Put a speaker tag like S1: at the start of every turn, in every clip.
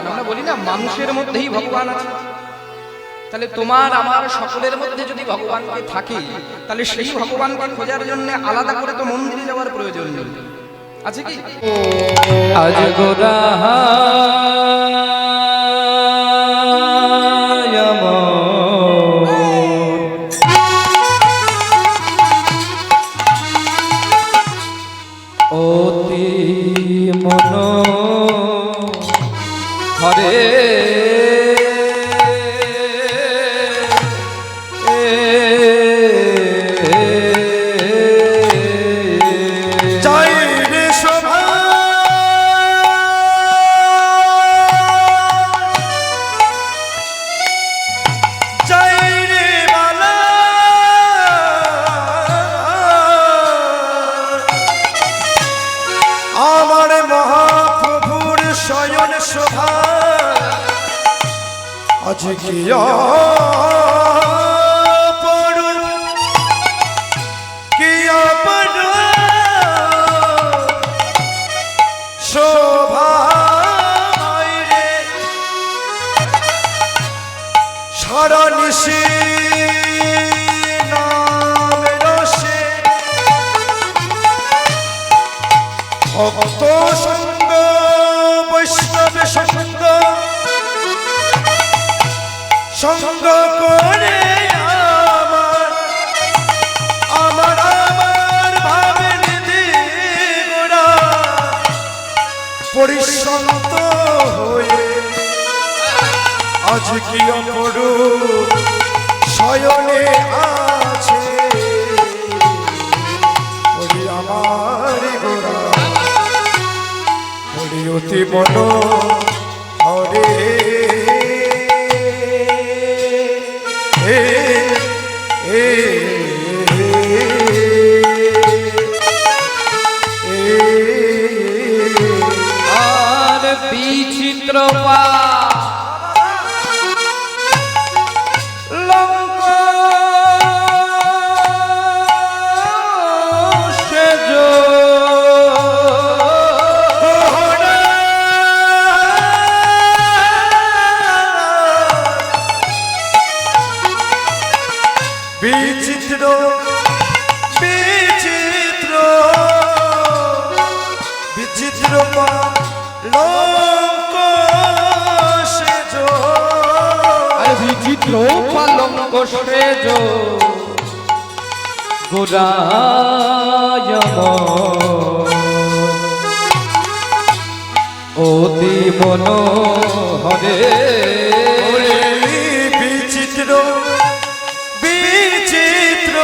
S1: আমরা বলি না, মানুষের মধ্যেই ভগবান আছে। তাহলে তোমার, আমার সকলের মধ্যে যদি ভগবানকে থাকে, তাহলে সেই ভগবানকে খোঁজার জন্য আলাদা করে তো মন্দিরে যাওয়ার প্রয়োজন আছে কি?
S2: আজ গোরা
S3: পরিশ্রান্ত হয়ে আজ কি অপরু শয়নে আছে? ওরে আমার গোড়া। অতি মন হরে
S2: আর বিচিত্র আর বিচিত্র পালঙ্ক সেজ। গোরায়ম। অতি মন হরে
S3: বিচিত্র বিচিত্র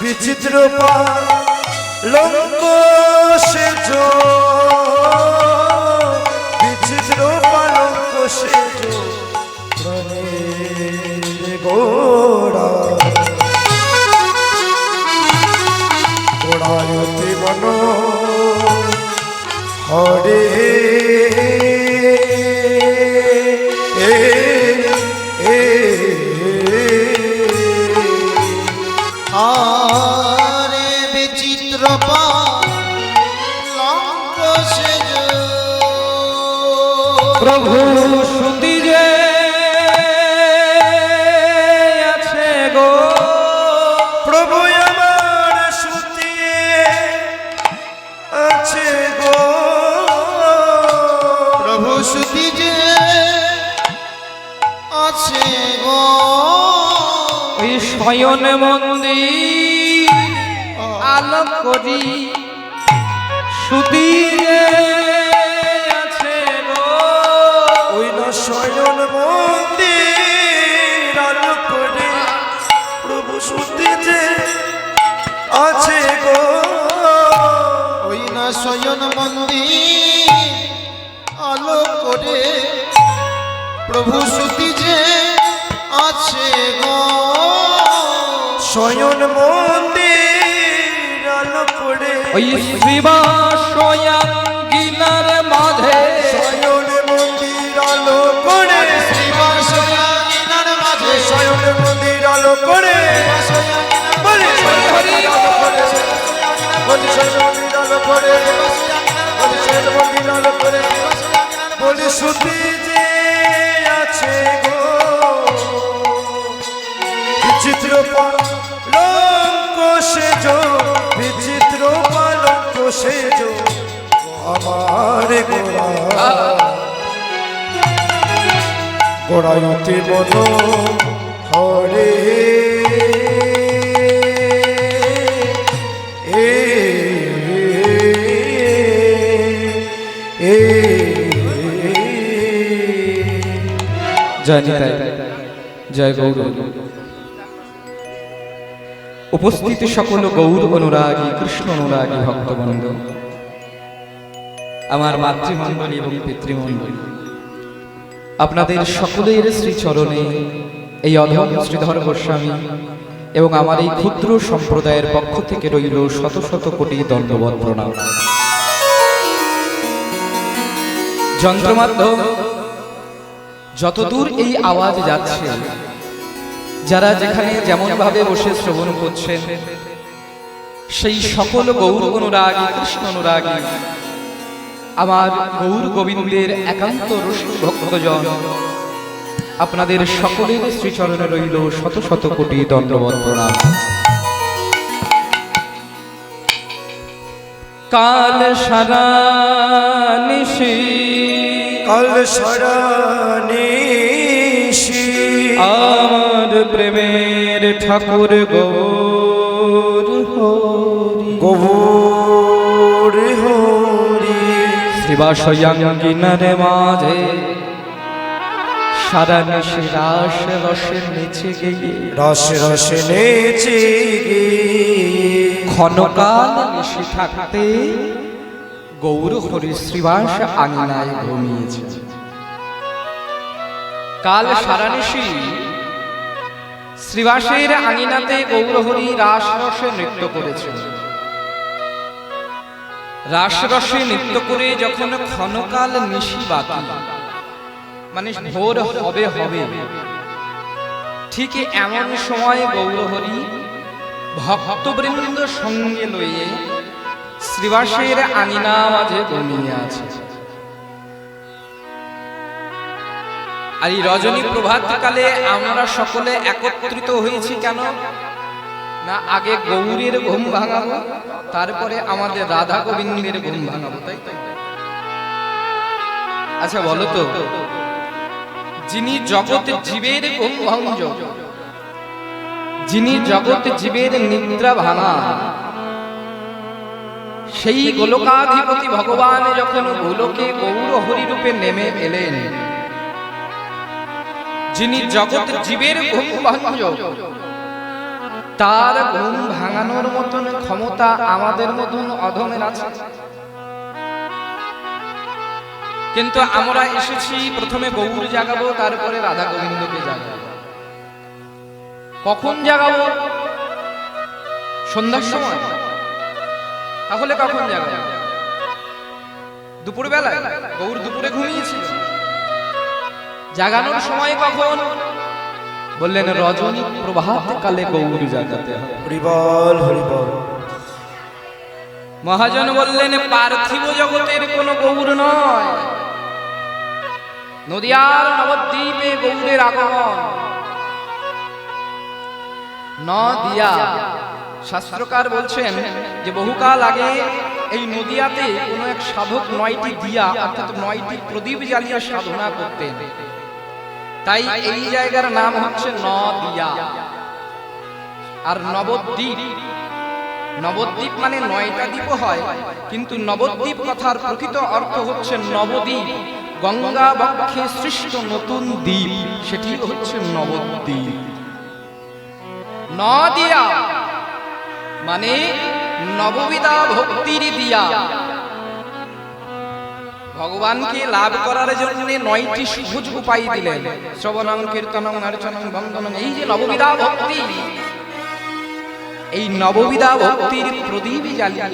S3: বিচিত্র লোক সেজ। বিচিত্র পালঙ্ক সেজ। গোড়া গোড়ায়তি মন হরে।
S4: আরে বিচিত্র লঙ্ক
S2: প্রভু। মন্দির আলোক করি। সুতি আছে
S3: ওই না শয়ন মন্দির আলো করে। প্রভু সুতি আছে গো।
S4: ওই না শয়ন মন্দির আলো করে। প্রভু সুতি যে আছে গো।
S3: শয়ন মন্দির আলো করে
S2: ওই শিবা মাঝে।
S3: শয়ন মন্দির আলো করে
S4: শ্রীবাসয়ার মাঝে।
S3: শয়ন মন্দির আলো করে বলি শয়ন মন্দির আলো করে বলি শয়ন মন্দির আলো করে বলি শয়ন মন্দির আলো করে আসল সুতি যে আছে গো। বিচিত্র সেজ আমার গোড়া গোড়ায়তে বন হরে
S2: জয় নিতাই জয় গৌর উপস্থিত সকল গৌর অনুরাগী, কৃষ্ণ অনুরাগী ভক্তবন্ধ আমার মাতৃমণ্ডলী এবং পিতৃমণ্ডলী, আপনাদের সকলের শ্রীচরণে এই অধম শ্রীধর গোস্বামী এবং আমার এই ক্ষুদ্র সম্প্রদায়ের পক্ষ থেকে রইল শত শত কোটি দণ্ডবত প্রণাম। যন্ত্রমাধ্যম, যতদূর এই আওয়াজ যাচ্ছে যারা যেখানে যেমন ভাবে বসে শ্রবণ করছেন সেই সকল গৌর অনুরাগী কৃষ্ণ অনুরাগী আমার গৌর গোবিন্দের একান্ত রসিক ভক্তজন আপনাদের সকলের শ্রীচরণে রইল শত শত কোটি প্রণাম কাল সারা নিশি
S3: কাল সরানিশি
S2: আমার প্রেমের ঠাকুর গৌর হরি।
S3: গৌর হরি।
S2: শিবাশয়াঙ্গিনার মাঝে সারা নিশে রাস রসে নিচে গিয়ে।
S3: রস রস নেচে গিয়ে।
S2: ক্ষণকাল নিশে থাকতে গৌর হরি শ্রীবাস আঙিনায় ঘুমিয়েছে। কাল সারানিশি শ্রীবাসের আঙিনাতে গৌরহরি রাসরসে নৃত্য করেছেন রাসরসে নৃত্য করে যখন ক্ষণকাল নিশি বাকি মানে ভোর হবে হবে ঠিক এমন সময় গৌরহরি ভক্তবৃন্দ সঙ্গে লইয়ে শ্রীবাসের আঙিনা মাঝে ঘুমিয়ে আছে। আর এই রজনী প্রভাতকালে আমরা সকলে একত্রিত হয়েছি কেন না, আগে গৌরীর ঘুম ভাঙাবো, তারপরে আমাদের রাধা গোবিন্দের ঘুম ভাঙাবো, তাই? আচ্ছা বলো তো, যিনি জগৎ জীবের ঘুম ভঞ্জ যিনি জগৎ জীবের নিদ্রা ভাঙা সেই গোলকাধিপতি ভগবান যখন গোলকে গৌর হরি রূপে নেমে এলেন যিনি জগৎ জীবের ঘুম ভঞ্জ তার ঘুম ভাঙানোর মতন ক্ষমতা আমাদের মতন অধমের আছে। কিন্তু আমরা এসেছি প্রথমে গৌর জাগাবো, তারপরে রাধা গোবিন্দকে জাগাবো। কখন জাগাবো? সন্ধ্যার সময়। তাহলে কখন জাগাবো? দুপুর বেলায় গৌর দুপুরে ঘুমিয়েছিল। জাগানোর সময় কখন? বললেন রজনী প্রভাত কালে গৌর জাগাতে
S3: হরিবল হরিবল।
S2: মহাজন বললেন পার্থিব জগতের কোন গৌর নয়। নদিয়ার নবদ্বীপে গৌরের আগমন। নদিয়া শাস্ত্রকার বলছেন যে বহুকাল আগে এই নদিয়াতে কোনো এক সাধক নয়টি দিয়া অর্থাৎ নয়টি প্রদীপ জ্বালিয়ে সাধনা করতেন। তাই এই জায়গার নাম হচ্ছে নদিয়া। আর নবদ্বীপ নবদ্বীপ মানে নয়টা দ্বীপ হয়, কিন্তু নবদ্বীপ কথার প্রকৃত অর্থ হচ্ছে নবদ্বীপ। গঙ্গা বক্ষে সৃষ্ট নতুন দ্বীপ, সেটি হচ্ছে নবদ্বীপ। নদিয়া মানে নববিদা ভক্তির দিয়া। ভগবানকে লাভ করার জন্য নয়টি সহজ উপায় দিলেন। শ্রবণং, কীর্তনং, অর্চনং বন্দনং এই যে নববিধা ভক্তি, এই নববিধা ভক্তির প্রদীপ জ্বালিয়ে,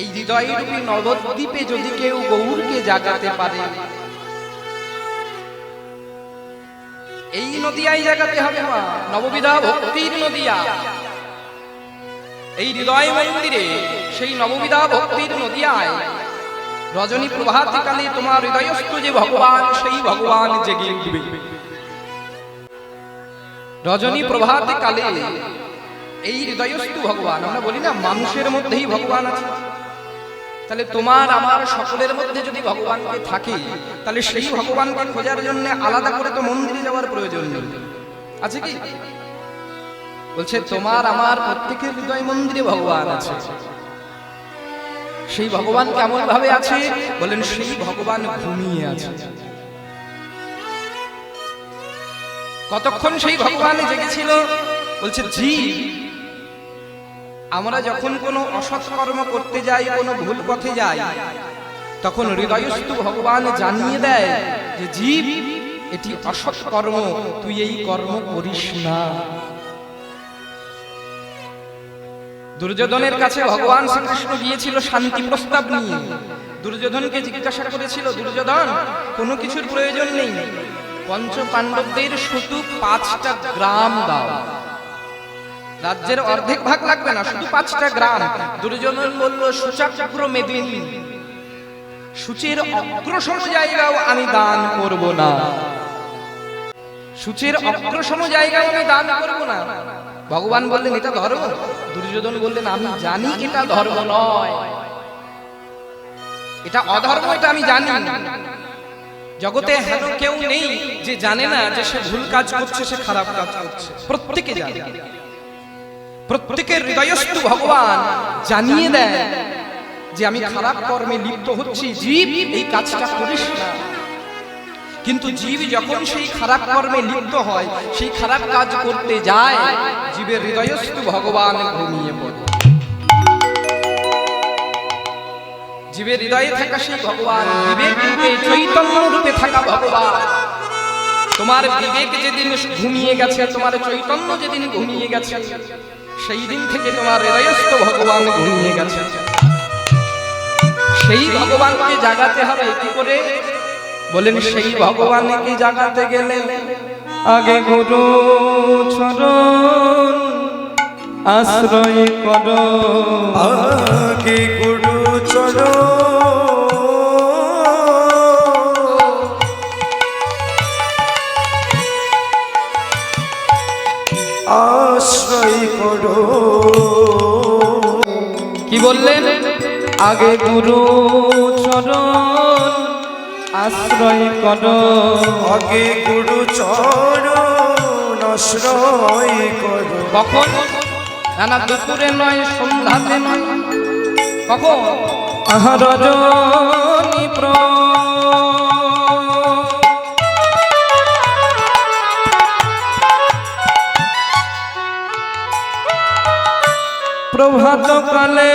S2: এই হৃদয় রূপী নবদ্বীপে যদি কেউ গৌরকে জাগাতে পারে, এই নদিয়ায় জাগাতে হবে মা নববিদা ভক্তির নদিয়া। এই হৃদয় মন্দিরে, সেই নববিধা ভক্তির নদিয়ায় রজনী প্রভাতকালে তোমার হৃদয়স্থ যে ভগবান, সেই ভগবান জেগে উঠবে। রজনী প্রভাতে কালে এই হৃদয়স্থ ভগবান, আমরা বলি না মানুষের মধ্যেই ভগবান আছে। তাহলে তোমার, আমার সকলের মধ্যে যদি ভগবানকে থাকে, তাহলে সেই ভগবানকে খোঁজার জন্য আলাদা করে তো মন্দিরে যাওয়ার প্রয়োজন নেই। আছে কি? বলছে, তোমার, আমার প্রত্যেকের হৃদয় মন্দিরে ভগবান আছে। সেই ভগবান কেমন ভাবে আছে? বলেন, সেই ভগবান ঘুমিয়ে আছে। কতক্ষণ সেই ভগবান জেগেছিল? বলছে জীব আমরা যখন কোনো অসৎ কর্ম করতে যাই, কোনো ভুল পথে যাই, তখন হৃদয়স্থ ভগবান জানিয়ে দেয় যে জীব এটি অসৎ কর্ম, তুই এই কর্ম করিস না। দুর্যোধনের কাছে ভগবান শ্রীকৃষ্ণ গিয়েছিল শান্তি প্রস্তাব নিয়ে। দুর্যোধনকে জিজ্ঞাসা করেছিল, দুর্যোধন, কোনো কিছুর প্রয়োজন নেই। পঞ্চ পাণ্ডবদের শুধু পাঁচটা গ্রাম দাও। রাজ্যের অর্ধেক ভাগ লাগবে না, শুধু পাঁচটা গ্রাম। দুর্যোধন বলল সুচাক্র মেদিনী, সূচের অগ্রসম জায়গাও আমি দান করব না। সূচের অগ্রসম জায়গাও আমি দান করব না। ভগবান বললেন, এটা ধর্ম? দুর্যোধন বললেন, আমি জানি এটা ধর্ম নয়। এটা অধর্ম, এটা আমি জানি। জগতে হেন কেউ নেই যে জানে না যে সে ভুল কাজ করছে, সে খারাপ কাজ করছে। প্রত্যেকে জানে। প্রত্যেকের হৃদয়স্থ ভগবান জানিয়ে দেয় যে আমি খারাপ কর্মে লিপ্ত হচ্ছি। জীব, এই কাজটা করিস না। কিন্তু জীব যখন সেই খারাপ কর্মে লিপ্ত হয়, সেই খারাপ কাজ করতে যায়, জীবের হৃদয়স্থ ভগবান ঘুমিয়ে পড়ে। জীবের হৃদয়ে থাকা সেই ভগবান বিবেক চৈতন্য রূপে থাকা ভগবান। তোমার বিবেক যেদিন ঘুমিয়ে গেছে, তোমার চৈতন্য যেদিন ঘুমিয়ে গেছে, সেই দিন থেকে তোমার হৃদয়স্থ ভগবান ঘুমিয়ে গেছে। সেই ভগবানকে জাগাতে হবে কি করে? বলেন সেই ভগবান কি জাগাতে গেলে আগে গুরু চরণ আশ্রয় করো।
S3: আগে গুরু চলো আশ্রয় করো।
S2: কি বললেন? আগে গুরু চরণ আশ্রয় করো।
S3: আগে গুরু চরণ আশ্রয় করো।
S2: কখন? না না দুপুরে নয় সন্ধ্যাতে নয়। কখন? আহা রজনী প্র প্রভাত কালে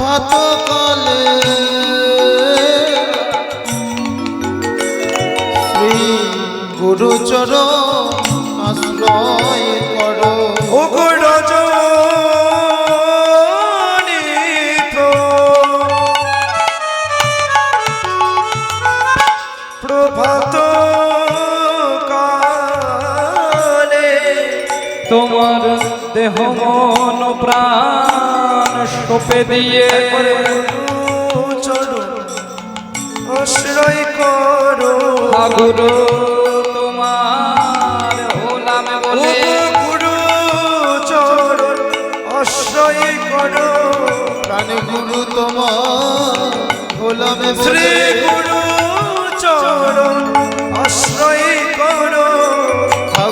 S4: ভাত কালে শ্রী গুরুচর আশ্রয় করো।
S3: ও প্রভাত
S2: তোমার দেহ মন প্রাণ সোপে দিয়ে।
S3: আশ্রয় করো।
S2: গুরু তোমার হলাম বলে।
S3: গুরু চরণ আশ্রয় করো।
S4: প্রাণ গুরু তোমার
S3: শ্রী গুরু চরণ আশ্রয় করো।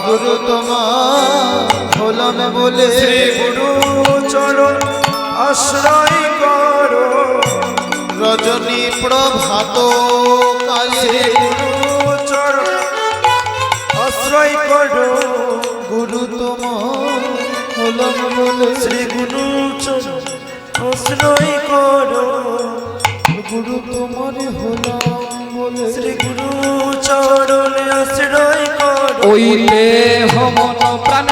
S4: গুরু তোমার ভোলামে বলে।
S3: শ্রী গুরু চরণ আশ্রয় করো।
S4: রজনী প্রভাত কালে
S3: চরণ আশ্রয় করো।
S4: গুরু বলে
S3: শ্রী গুরু আশ্রয় করো।
S4: গুরু তোমার বলে
S3: শ্রী গুরু চরণ আশ্রয় করো।
S2: ওই দেহ প্রাণ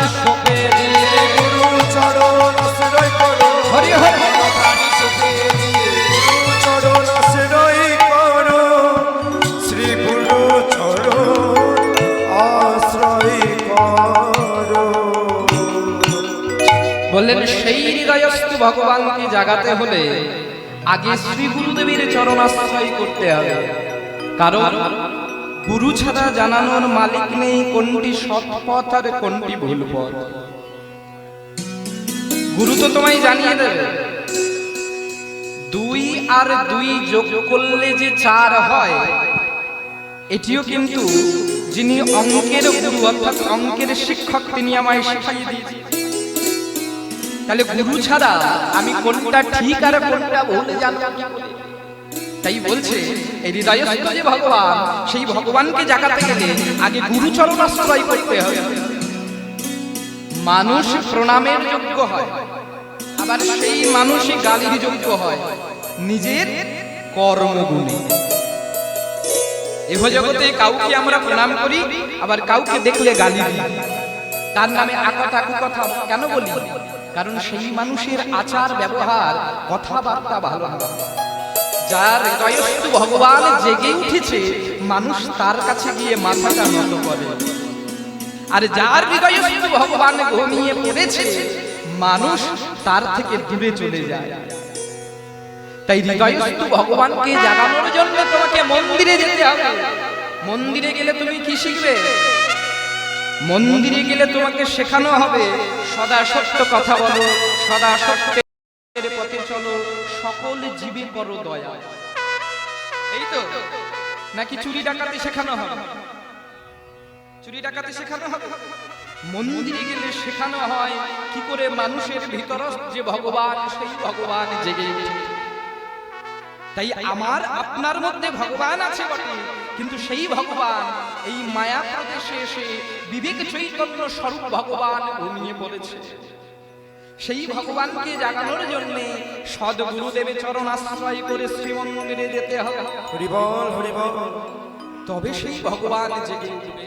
S2: বললেন, সেই হৃদয়স্থ ভগবানকে জাগাতে হলে আগে শ্রী গুরুদেবের চরণাশ্রয় করতে হবে। কারণ গুরু ছাড়া জানানোর মালিক নেই কোনটি সৎ পথ আর কোনটি ভুল পথ। গুরু তো তোমায় জানিয়ে দেবে, দুই আর দুই যোগ করলে যে চার হয়, এটিও কিন্তু যিনি অঙ্কের গুরু অর্থাৎ অঙ্কের শিক্ষক তিনি আমায় শিখাইয়ে দিয়েছেন। তাহলে গুরু ছাড়া আমি কোনটা ঠিক আর কোনটা ভুল জানব কি তাই বলছে, এই হৃদয়স্থ যে ভগবান, সেই ভগবানকে জাগাতে গেলে আগে গুরুচরণ আশ্রয় করতে হবে। মানুষ প্রণামের যোগ্য হয়, আবার সেই মানুষই গালির যোগ্য হয়, নিজের কর্মগুণে। এহ জগতে কাউকে আমরা প্রণাম করি, আবার কাউকে দেখলে গালি দিই। তার নামে আকথা কথা কেন বলি? কারণ সেই মানুষের আচার, ব্যবহার, কথাবার্তা ভালো না। যার হৃদয়স্থ ভগবান জেগে উঠেছে, মানুষ তার কাছে গিয়ে মাথাটা নত করে। আর যার হৃদয়স্থ ভগবান ঘুমিয়ে পড়েছে, মানুষ তার থেকে দূরে চলে যায়। তাই হৃদয়স্থ ভগবানকে জাগানোর জন্য তোমাকে মন্দিরে যেতে হবে। মন্দিরে গেলে তুমি কি শিখবে? মন্দিরে গেলে তোমাকে শেখানো হবে, সদা সত্য কথা বলো, সদা সত্যের পথে চলো, সকল জীবে করো দয়া। এই তো, নাকি চুরি ডাকাতি শেখানো হবে? চুরি ডাকাতি শেখানো হবে? মন্দিরে গেলে শেখানো হয়, কি করে মানুষের ভিতর যে ভগবান, সেই ভগবান জেগে তাই আমার, আপনার মধ্যে ভগবান আছে বটে। কিন্তু সেই ভগবান এই মায়া প্রদেশে এসে বিবেক চৈতন্য স্বরূপ ভগবান ঘুমিয়ে পড়েছে সেই ভগবানকে জাগানোর জন্য সদগুরুদেবে চরণ আশ্রয় করে শ্রীমন্দিরে যেতে হবে।
S3: হরিবল হরিবল।
S2: তবে সেই ভগবান জেগে উঠবে।